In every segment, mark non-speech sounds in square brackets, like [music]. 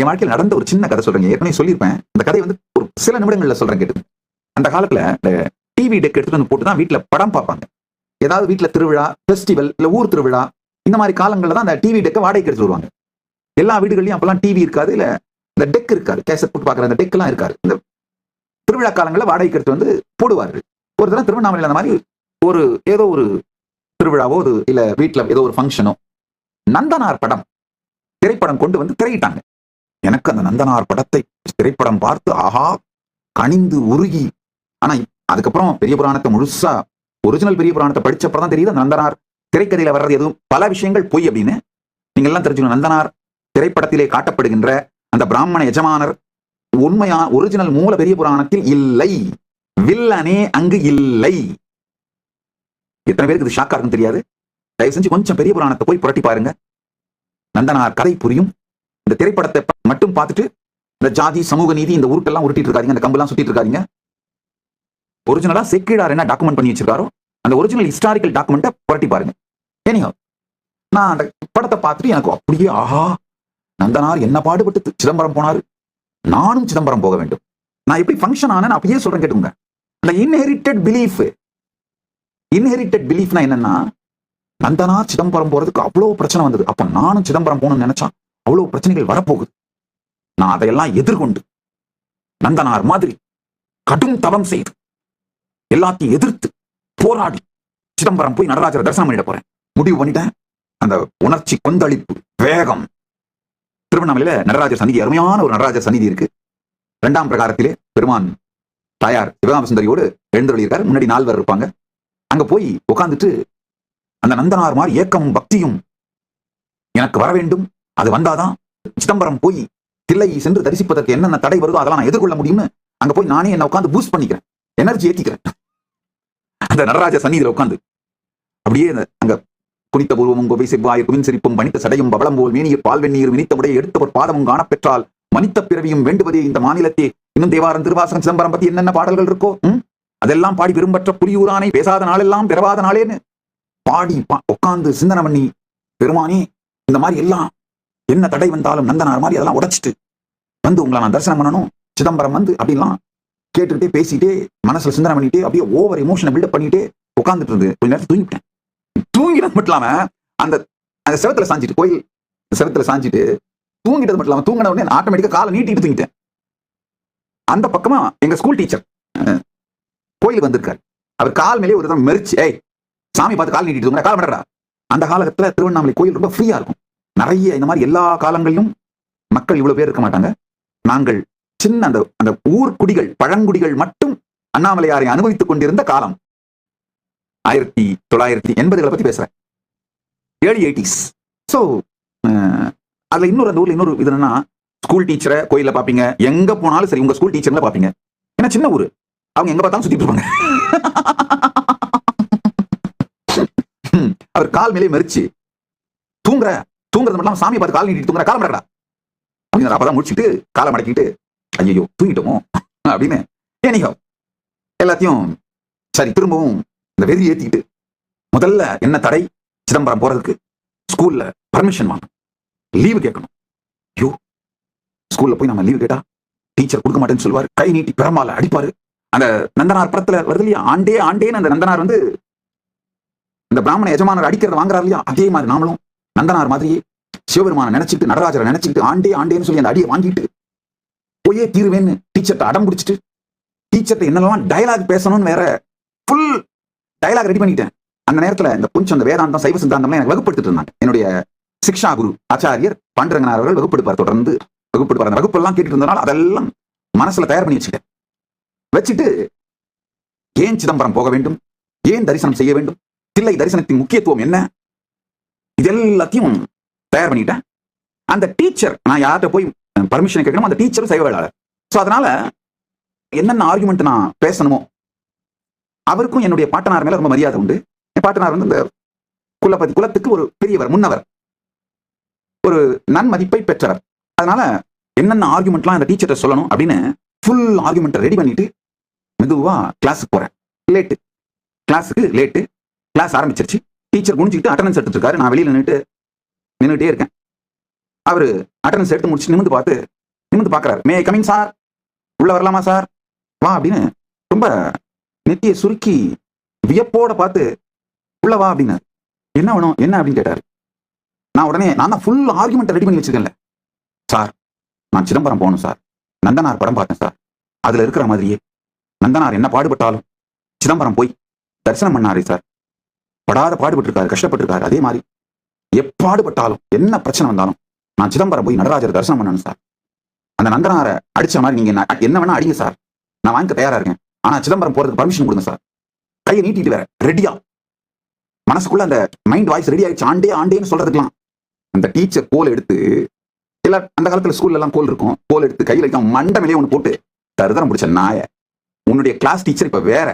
என் வாழ்க்கையில் நடந்த ஒரு சின்ன கதை சொல்றேன் ஏற்கனவே சொல்லியிருப்பேன். அந்த கதை வந்து ஒரு சில நிமிடங்கள்ல சொல்றேன் கேட்டு அந்த காலத்துல இந்த டிவி டெக் எடுத்துட்டு வந்து போட்டு தான் வீட்டுல படம் பார்ப்பாங்க. ஏதாவது வீட்டுல திருவிழா ஃபெஸ்டிவல் இல்ல ஊர் திருவிழா இந்த மாதிரி காலங்கள்ல தான் அந்த டிவி டெக்கை வாடகைக்கு எடுத்து வருவாங்க. எல்லா வீடுகள்லையும் அப்பெல்லாம் டிவி இருக்காது இல்ல இந்த டெக் இருக்காது. கேசட் போட்டு பார்க்குற அந்த டெக் எல்லாம் இருக்காது. இந்த திருவிழா காலங்களில் வாடகை எடுத்து வந்து போடுவார்கள். ஒரு தடவை திருவண்ணாமலையில் அந்த மாதிரி ஒரு ஏதோ ஒரு திருவிழாவோ ஒரு இல்ல வீட்டுல ஏதோ ஒரு ஃபங்க்ஷனோ நந்தனார் படம் திரைப்படம் கொண்டு வந்து திரையிட்டாங்க. எனக்கு அந்த நந்தனார் படத்தை திரைப்படம் பார்த்து ஆஹா கனிந்து உருகி. ஆனா அதுக்கப்புறம் பெரிய புராணத்தை முழுசா ஒரிஜினல் பெரிய புராணத்தை படிச்சப்பறம் தான் தெரியுது நந்தனார் திரைக்கதையில வர்றது எதுவும். பல விஷயங்கள் பொய் அப்படின்னு நீங்க எல்லாம் தெரிஞ்சுக்கணும். நந்தனார் திரைப்படத்திலே காட்டப்படுகின்ற அந்த பிராமண எஜமானர் உண்மையா ஒரிஜினல் மூல பெரிய புராணத்தில் இல்லை. வில்லனே அங்கு இல்லை. எத்தனை பேருக்கு இது ஷாக்கா இருக்குன்னு தெரியாது? தயவு செஞ்சு கொஞ்சம் பெரிய புராணத்தை போய் புரட்டி பாருங்க. நந்தனார் கதை புரியும். இந்த திரைப்படத்தை மட்டும் பார்த்துட்டு இந்த ஜாதி சமூக நீதி இந்த உருட்டெல்லாம் உருட்டிட்டு இருக்காதீங்க இந்த கம்பெல்லாம் சுத்திட்டு இருக்காதிங்க. ஒரிஜினலா செக்கிடார் என்ன டாக்குமெண்ட் பண்ணி வச்சிருக்காரோ அந்த ஒரிஜினல் ஹிஸ்டாரிக்கல் டாக்குமெண்ட்டை புரட்டி பாருங்க. ஏனியோ நான் அந்த படத்தை பார்த்துட்டு எனக்கு அப்படியே ஆஹா நந்தனார் என்ன பாடுபட்டு சிதம்பரம் போனாரு. நானும் சிதம்பரம் போக வேண்டும். நான் எப்படி ஃபங்க்ஷன் ஆனேன் அப்படியே சொல்றேன் கேட்டுங்க அந்த இன்ஹெரிட்டட் பிலீஃப் இன்ஹெரிட்டட் பிலீஃப்னா என்னன்னா நந்தனார் சிதம்பரம் போறதுக்கு அவ்வளவு பிரச்சனை வந்தது. அப்ப நானும் சிதம்பரம் போகணும்னு நினைச்சா அவ்வளவு பிரச்சனைகள் வரப்போகுது. நான் அதையெல்லாம் எதிர்கொண்டு நந்தனார் மாதிரி கடும் தவம் செய்து எல்லாத்தையும் எதிர்த்து போராடி சிதம்பரம் போய் நடராஜரை தரிசனம் பண்ணிட போறேன். முடிவு பண்ணிட்டேன். அந்த உணர்ச்சி கொந்தளிப்பு வேகம். திருவண்ணாமலையில நடராஜர் சந்நிதி அருமையான ஒரு நடராஜர் சந்நிதி இருக்கு. இரண்டாம் பிரகாரத்திலே பெருமான் தாயார் சிவகாம சுந்தரியோடு எழுந்தருளியிருக்காரு. முன்னாடி நால்வர் இருப்பாங்க. அங்க போய் உட்கார்ந்துட்டு அந்த நந்தனார் மாதிரி ஏக்கமும் பக்தியும் எனக்கு வர வேண்டும். அது வந்தாதான் சிதம்பரம் போய் தில்லை சென்று தரிசிப்பதற்கு என்னென்ன தடை வருதோ அதெல்லாம் நான் எதிர்கொள்ள முடியும்னு அங்க போய் நானே என்ன உட்காந்து பூஸ்ட் பண்ணிக்கிறேன். எனர்ஜி ஏத்திக்கிறேன். அந்த நடராஜ சந்நிதியில உட்காந்து அப்படியே அங்க குனித்த பூர்வமும் கோவை செவ்வாய் குவின் சிரிப்பும் பணித்த சடையும் பவளம் போல் மேனியர் பால்வெண்ணீர் வினித்த உடைய எடுத்தவர் பாதமும் காணப்பெற்றால் மனித பிறவியும் வேண்டுவதே இந்த மாநிலத்தே. இன்னும் தேவாரம் திருவாசகம் சிதம்பரம் பத்தி என்னென்ன பாடல்கள் இருக்கோ அதெல்லாம் பாடி விரும்பற்ற புரியூரானை பேசாத நாளெல்லாம் பிறவாத நாளேன்னு. பாடி பா- உட்கார்ந்து சிந்தனை பண்ணி பெருமானே இந்த மாதிரி எல்லாம் என்ன தடை வந்தாலும் நந்தனார் மாதிரி அதெல்லாம் உடைச்சிட்டு வந்து உங்களை நான் தரிசனம் பண்ணணும் சிதம்பரம் வந்து அப்படிலாம் கேட்டுக்கிட்டே பேசிட்டே மனசுல சிந்தனை பண்ணிட்டே அப்படியே ஓவர் எமோஷனை பில்டப் பண்ணிட்டே உட்காந்துட்டு இருந்து கொஞ்ச நேரத்துல தூங்கிட்டேன். தூங்கினது மட்டும் இல்லாம அந்த அந்த செவத்துல சாஞ்சிட்டு கோயில் செவத்துல சாஞ்சிட்டு தூங்கிட்டது மட்டும் இல்லாம தூங்கின உடனே ஆட்டோமேட்டிக்கா காலை நீட்டிட்டு தூங்கிட்டேன். அந்த பக்கமா எங்க ஸ்கூல் டீச்சர் கோயிலுக்கு வந்திருக்காரு. அவர் கால் மேலே ஒரு தடவை மெரிச்சு ஏய் சாமி பார்த்து கால் நீட்டிட்டு தூங்க கால் மடடா அந்த காலகட்டத்தில் திருவண்ணாமலை கோயில் ரொம்ப ஃப்ரீயா இருக்கும். நிறைய இந்த மாதிரி எல்லா காலங்களிலும் மக்கள் இவ்வளவு பேர் இருக்க மாட்டாங்க. நாங்கள் சின்ன அந்த அந்த ஊர்க்குடிகள் பழங்குடிகள் மட்டும் அண்ணாமலையாரை அனுபவித்துக் கொண்டிருந்த காலம். ஆயிரத்தி தொள்ளாயிரத்தி எண்பதுகளை பத்தி பேசுறேன். ஏர்லி எயிட்டிஸ் ஸோ அதுல இன்னொரு அந்த ஊர்ல இன்னொரு இது என்னன்னா ஸ்கூல் டீச்சரை கோயிலில் பாப்பீங்க. எங்க போனாலும் சரி உங்க ஸ்கூல் டீச்சர்ல பாப்பீங்க. ஏன்னா சின்ன ஊர். அவங்க எங்க பார்த்தாலும் சுத்திட்டு இருப்பாங்க. [laughs] அவர் கால் மேலே மறிச்சு தூங்குற தூங்குறது மட்டும் சாமி பார்த்து கால் நீட்டிட்டு தூங்குற காலம் மடக்கடா அப்படின்னு அப்பதான் முடிச்சிட்டு காலை மடக்கிட்டு ஐயோ தூங்கிட்டோமோ? அப்படின்னு ஏனிகோ எல்லாத்தையும் சரி திரும்பவும் இந்த வெறி ஏத்திக்கிட்டு முதல்ல என்ன தடை? சிதம்பரம் போறதுக்கு ஸ்கூல்ல பர்மிஷன் வாங்கணும். லீவு கேட்கணும். ஐயோ ஸ்கூல்ல போய் நம்ம லீவு கேட்டா டீச்சர் கொடுக்க மாட்டேன்னு சொல்லுவாரு. கை நீட்டி பெருமால அடிப்பாரு. அந்த நந்தனார் படத்துல வருது இல்லையா? ஆண்டே ஆண்டேன்னு அந்த நந்தனார் வந்து இந்த பிராமண எஜமானர் அடிக்கிறத வாங்குறாரு இல்லையா? அதே மாதிரி நாமளும் நந்தனார் மாதிரியே சிவபெருமான நினைச்சிட்டு நடராஜரை நினைச்சிட்டு ஆண்டே ஆண்டேன்னு சொல்லி அந்த அடியை வாங்கிட்டு போயே தீருவேன்னு டீச்சர்ட்ட அடம் பிடிச்சிட்டு டீச்சர்ட்ட என்னெல்லாம் டயலாக் பேசணும்னு வேற ஃபுல் டயலாக் ரெடி பண்ணிட்டேன். அந்த நேரத்துல இந்த கொஞ்சம் அந்த வேதாந்தம் சைவ சித்தாந்தம்லாம் எனக்கு வகுப்படுத்திட்டு இருந்தாங்க. என்னுடைய சிக்ஷா குரு ஆச்சாரியர் பாண்டரங்கனார் அவர்கள் வகுப்படுப்பார் தொடர்ந்து வகுப்படுப்பார் அந்த வகுப்பெல்லாம் கேட்டுட்டு இருந்தனால அதெல்லாம் மனசுல தயார் பண்ணி வச்சுட்டேன் வச்சுட்டு ஏன் சிதம்பரம் போக வேண்டும்? ஏன் தரிசனம் செய்ய வேண்டும்? தில்லை தரிசனத்தின் முக்கியத்துவம் என்ன? இது எல்லாத்தையும் தயார் பண்ணிட்டேன். அந்த டீச்சர் நான் யார்கிட்ட போய் பர்மிஷன் கேட்கணும் அந்த டீச்சரும் சைவ வேளாளர் ஸோ அதனால என்னென்ன ஆர்குமெண்ட் நான் பேசணுமோ அவருக்கும் என்னுடைய பாட்டனார் மேல ரொம்ப மரியாதை உண்டு. என் பாட்டனார் வந்து இந்த குலப்பதி குலத்துக்கு ஒரு பெரியவர் முன்னவர். ஒரு நன்மதிப்பை பெற்றவர். அதனால என்னென்ன ஆர்குமெண்ட்லாம் அந்த டீச்சர்கிட்ட சொல்லணும் அப்படின்னு ஃபுல் ஆர்குமெண்ட்டை ரெடி பண்ணிட்டு மெதுவாக கிளாஸுக்கு போகிறேன் லேட்டு கிளாஸுக்கு லேட்டு கிளாஸ் ஆரம்பிச்சிருச்சு. டீச்சர் குனிஞ்சுக்கிட்டு அட்டண்டன்ஸ் எடுத்துட்டு இருக்காரு நான் வெளியில நின்றுட்டு நின்றுட்டே இருக்கேன். அவரு அட்டண்டன்ஸ் எடுத்து முடிச்சு நிமிந்து பார்த்து நிமிந்து பார்க்கறாரு. மே கமிங் சார் உள்ள வரலாமா சார் வா அப்படின்னு ரொம்ப நெத்தியை சுருக்கி வியப்போட பார்த்து உள்ள வா அப்படின்னாரு என்ன வேணும்? என்ன? அப்படின்னு கேட்டாரு. நான் உடனே நான் தான் ஃபுல் ஆர்குமெண்ட் ரெடி பண்ணி வச்சிருக்கேன்ல. சார் நான் சிதம்பரம் போகணும் சார் நந்தனார் படம் பார்த்தேன் சார் அதுல இருக்கிற மாதிரியே. நந்தனார் என்ன பாடுபட்டாலும் சிதம்பரம் போய் தரிசனம் பண்ணாரே சார் படாத பாடுபட்டிருக்காரு கஷ்டப்பட்டிருக்காரு அதே மாதிரி எப்பாடுபட்டாலும் என்ன பிரச்சனை வந்தாலும் நான் சிதம்பரம் போய் நடராஜர் தரிசனம் பண்ணணும் சார். அந்த நந்தனாரை அடிச்ச மாதிரி நீங்க என்ன என்ன வேணா அடிங்க சார். நான் வாங்கிக்க தயாரா இருக்கேன். ஆனா சிதம்பரம் போறதுக்கு பர்மிஷன் கொடுங்க சார். கையை நீட்டிட்டு வேற ரெடியா மனசுக்குள்ள அந்த மைண்ட் வாய்ஸ் ரெடி ஆயிடுச்சு ஆண்டே ஆண்டேன்னு சொல்றதுக்கலாம் அந்த டீச்சர் கோல் எடுத்து எல்லா அந்த காலத்துல ஸ்கூல்ல எல்லாம் கோல் இருக்கும். கோல் எடுத்து கையில வைக்க மண்டமிலே ஒன்று போட்டு தருதரம் பிடிச்ச நாய. உன்னுடைய கிளாஸ் டீச்சர் இப்ப வேற.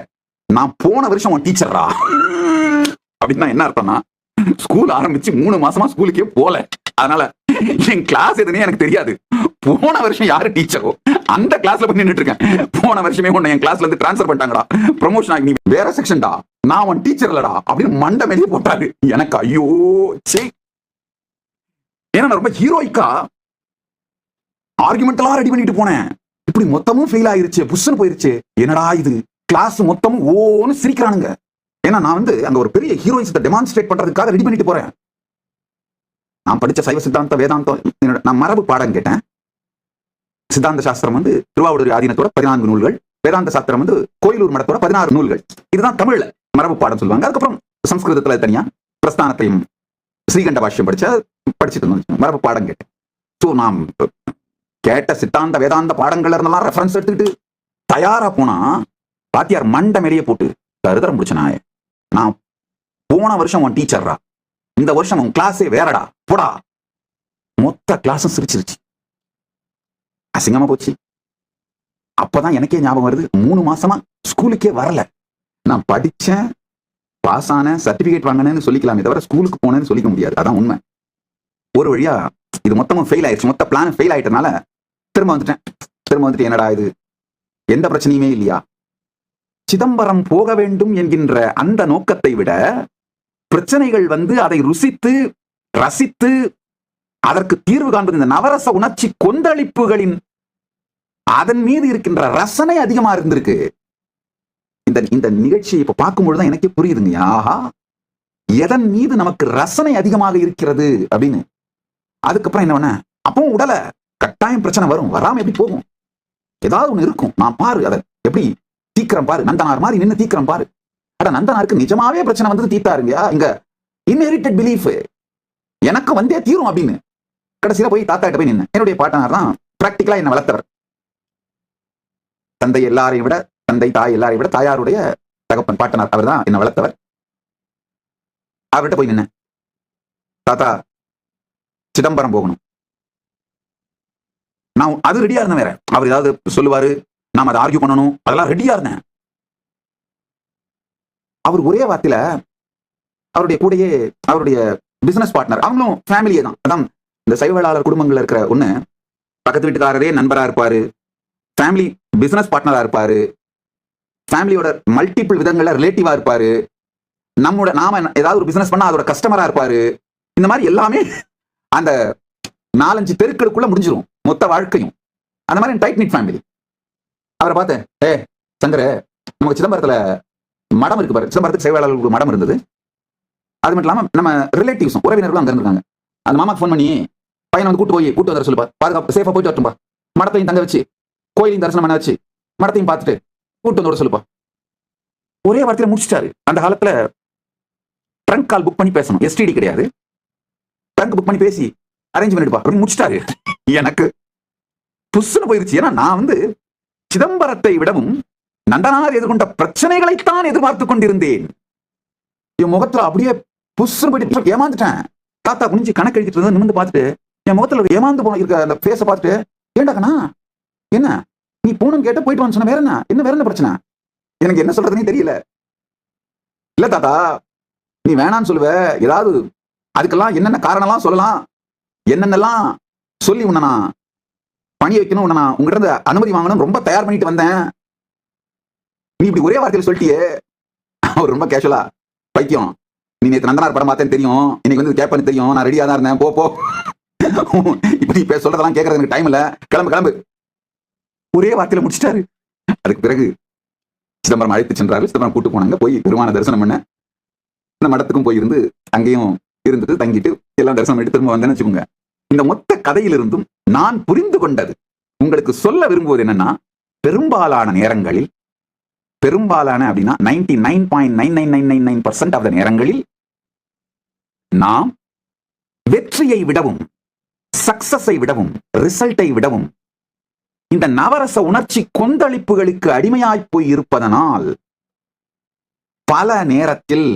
நான் போன வருஷம் உன் டீச்சர்ரா அப்படின்னா என்ன அர்த்தம்னா ஸ்கூல் ஆரம்பிச்சு மூணு மாசமா ஸ்கூலுக்கே போல. அதனால என் கிளாஸ் எதுனே எனக்கு தெரியாது. போன வருஷம் யாரு டீச்சரோ அந்த கிளாஸ்ல போய் நின்றுட்டு இருக்கேன். போன வருஷமே உன்னை என் கிளாஸ்ல இருந்து டிரான்ஸ்ஃபர் பண்ணிட்டாங்கடா. ப்ரொமோஷன் ஆகி நீ வேற செக்ஷன்டா நான் உன் டீச்சர் இல்லடா அப்படின்னு மண்டை மேலேயே போட்டாரு. எனக்கு ஐயோ சே ஏன்னா ரொம்ப ஹீரோயிக்கா ஆர்குமெண்ட் எல்லாம் ரெடி பண்ணிட்டு போனேன். இப்படி மொத்தமும் ஃபெயில் ஆயிருச்சு புஷ்ஷன் போயிருச்சு. என்னடா இது? கிளாஸ் மொத்தமும் ஓன்னு சிரிக்கிறானுங்க. ஏன்னா நான் வந்து அங்க ஒரு பெரிய ஹீரோயிசத்தை டெமான்ஸ்ட்ரேட் பண்றதுக்காக ரெடி பண்ணிட்டு போறேன். நான் படிச்ச சைவ சித்தாந்த வேதாந்தம் என்னோட நான் மரபு பாடம் கேட்டேன். சித்தாந்த சாஸ்திரம் வந்து திருவாவூர் ஆதீனத்தோட பதினான்கு நூல்கள் வேதாந்த சாஸ்திரம் வந்து கோயிலூர் மடத்தோட பதினாறு நூல்கள். இதுதான் தமிழ்ல மரபு பாடம் சொல்லுவாங்க. அதுக்கப்புறம் சம்ஸ்கிருதத்துல தனியா பிரஸ்தானத்தையும் ஸ்ரீகண்ட பாஷ்யம் படிச்ச படிச்சுட்டு இருந்தோம் மரபு பாடம் கேட்டேன். ஸோ நான் கேட்ட சித்தாந்த வேதாந்த பாடங்கள்ல இருந்தெல்லாம் ரெஃபரன்ஸ் எடுத்துக்கிட்டு தயாரா போனா பாத்தியார் மண்டை மேலேயே போட்டு கருதரம் பிடிச்ச நாய. நான் போன வருஷம் உன் டீச்சர்ரா இந்த வருஷம் உன் கிளாஸே வேறடா. போடா. மொத்த கிளாஸும் சிரிச்சிருச்சு. அசிங்கமா போச்சு. அப்பதான் எனக்கே ஞாபகம் வருது மூணு மாசமா ஸ்கூலுக்கே வரல. நான் படிச்சேன் பாஸ் ஆனேன் சர்டிபிகேட் வாங்கினேன்னு சொல்லிக்கலாமே தவிர ஸ்கூலுக்கு போனேன்னு சொல்லிக்க முடியாது. அதான் உண்மை. ஒரு வழியா இது மொத்தமும் ஃபெயில் ஆயிடுச்சு. மொத்த பிளான் ஃபெயில் ஆயிட்டனால திரும்ப வந்துட்டேன். திரும்ப வந்துட்டு என்னடா இது? எந்த பிரச்சனையுமே இல்லையா? சிதம்பரம் போக வேண்டும் என்கின்ற அந்த நோக்கத்தை விட பிரச்சனைகள் வந்து அதை ருசித்து ரசித்து அதற்கு தீர்வு காண்பது இந்த நவரச உணர்ச்சி கொந்தளிப்புகளின் அதன் மீது இருக்கின்ற ரசனை அதிகமா இருந்திருக்கு. இந்த இந்த நிகழ்ச்சியை இப்ப பார்க்கும்பொழுது எனக்கே புரியுதுங்க. ஆஹா எதன் மீது நமக்கு ரசனை அதிகமாக இருக்கிறது அப்படின்னு. அதுக்கப்புறம் என்ன பண்ண? அப்பவும் உடல கட்டாயம் பிரச்சனை வரும். வராம எப்படி போகும்? ஏதாவது ஒண்ணு இருக்கும். நான் பாரு அதை எப்படி தீக்கிரம் பாரு. நந்தனார் மாதிரி நின்னு தீக்கிரம் பாரு. அட நந்தனாருக்கு நிஜமாவே பிரச்சனை வந்து தீத்தாருங்கயா இங்க இன்ஹெரிட்டட் பிலீஃப் எனக்கு வந்தே தீரும் அப்படின்னு. கடைசியில போய் தாத்தா கிட்ட போய் நின்று என்னுடைய பாட்டனார் தான் பிராக்டிக்கலா என்ன வளர்த்தவர். தந்தை எல்லாரையும் விட தந்தை தாய் எல்லாரையும் விட தாயாருடைய தகப்பன் பாட்டனார் அவர் தான் என்ன வளர்த்தவர். அவர்கிட்ட போய் நின்ன தாத்தா சிதம்பரம் போகணும். நான் அது ரெடியா இருந்தேன் வேற. அவர் ஏதாவது சொல்லுவாரு நாம அதை ஆர்கியூ பண்ணணும். அதெல்லாம் ரெடியா இருந்தேன். அவர் ஒரே வார்த்தையில அவருடைய கூடயே அவருடைய பிசினஸ் பார்ட்னர் அவங்களும் ஃபேமிலியே தான். அதான் இந்த சைவலாளர் குடும்பங்கள்ல இருக்கிற ஒண்ணு பக்கத்து வீட்டுக்காரரே நண்பரா இருப்பாரு ஃபேமிலி பிசினஸ் பார்ட்னரா இருப்பாரு ஃபேமிலியோட மல்டிபிள் விதங்கள்ல ரிலேட்டிவா இருப்பாரு நம்மோட நாம ஏதாவது ஒரு பிசினஸ் பண்ணா அதோட கஸ்டமரா இருப்பாரு இந்த மாதிரி எல்லாமே அந்த நாலஞ்சு தெருக்களுக்குள்ள முடிஞ்சிடும் மொத்த வாழ்க்கையும். அந்த மாதிரி டைட் நிட் ஃபேமிலி அவரை பார்த்தேன். ஏ சங்கர நமக்கு சிதம்பரத்துல மடம் இருக்கு பாரு. சிதம்பரத்துக்கு சேவையாளர்களுக்கு மடம் இருந்தது. அது மட்டும் இல்லாம நம்ம ரிலேட்டிவ்ஸும் உறவினர்களும் அங்க இருந்திருக்காங்க. அந்த மாமாக்கு ஃபோன் பண்ணி பையனை வந்து கூட்டு போய் கூட்டு வர சொல்லுப்பா. பாதுகாப்பு சேஃபா போயிட்டு வரட்டும்பா. மடத்தையும் தங்க வச்சு கோயிலையும் தரிசனம் பண்ண வச்சு மடத்தையும் பார்த்துட்டு கூட்டு வந்து வர சொல்லுப்பா. ஒரே வார்த்தையில முடிச்சிட்டாரு. அந்த காலத்துல ட்ரங்க் கால் புக் பண்ணி பேசணும். எஸ்டிடி கிடையாது. ட்ரங்க் புக் பண்ணி பேசி அரேஞ்ச் பண்ணிடுப்பா அப்படின்னு முடிச்சிட்டாரு. எனக்கு புஷ்னு போயிருச்சு. ஏன்னா நான் வந்து சிதம்பரத்தை விடவும் நந்தனார் எதிர்கொண்ட பிரச்சனைகளைத்தான் எதிர்பார்த்து கொண்டிருந்தேன். என் முகத்துல அப்படியே புஷ்னு போயிட்டு ஏமாந்துட்டேன். தாத்தா குனிஞ்சு கணக்கு எழுதிட்டு இருந்தது நிமிந்து பார்த்துட்டு என் முகத்துல ஒரு ஏமாந்து போன இருக்க அந்த பேச பார்த்துட்டு ஏண்டாக்கண்ணா என்ன? நீ போகணும்னு கேட்ட போயிட்டு வந்து சொன்ன வேற என்ன? என்ன வேற என்ன பிரச்சனை? எனக்கு என்ன சொல்றதுனே தெரியல. இல்ல தாத்தா நீ வேணான்னு சொல்லுவ. ஏதாவது அதுக்கெல்லாம் என்னென்ன காரணம்லாம் சொல்லலாம். என்னென்னலாம் சொல்லி உன்னை நான் பணி வைக்கணும் உன்னை நான் உங்ககிட்ட இருந்து அனுமதி வாங்கணும் ரொம்ப தயார் பண்ணிட்டு வந்தேன். நீ இப்படி ஒரே வார்த்தையில சொல்லிட்டியே. அவர் ரொம்ப கேஷுவலா பைத்தியம். நீ நேற்று நந்தனார் படம் பார்த்தேன்னு தெரியும். இன்னைக்கு வந்து கேட்பேன்னு தெரியும். நான் ரெடியாக தான் இருந்தேன். போ போ. இப்ப நீ இப்ப சொல்றதெல்லாம் கேட்கறது எனக்கு டைம் இல்ல. கிளம்பு கிளம்பு. ஒரே வார்த்தையில முடிச்சிட்டாரு. அதுக்கு பிறகு சிதம்பரம் அழைத்து சென்றாரு. சிதம்பரம் கூட்டு போனாங்க. போய் பெருமான தரிசனம் பண்ண. இந்த மடத்துக்கும் போயிருந்து அங்கேயும் இருந்துட்டு தங்கிட்டு எல்லாம் தரிசனம் எடுத்து திரும்ப வந்தேன்னு வச்சுக்கோங்க. இந்த மொத்த கதையிலிருந்தும் நான் புரிந்து கொண்டது. உங்களுக்கு சொல்ல விரும்புவது என்னன்னா பெரும்பாலான நேரங்களில் பெரும்பாலான அப்படின்னா ninety nine point nine nine nine nine nine percent of நேரங்களில் நாம் வெற்றியை விடவும் சக்சஸை விடவும் ரிசல்ட்டை விடவும் இந்த நவரச உணர்ச்சி கொந்தளிப்புகளுக்கு அடிமையாய் போய் இருப்பதனால் பல நேரத்தில்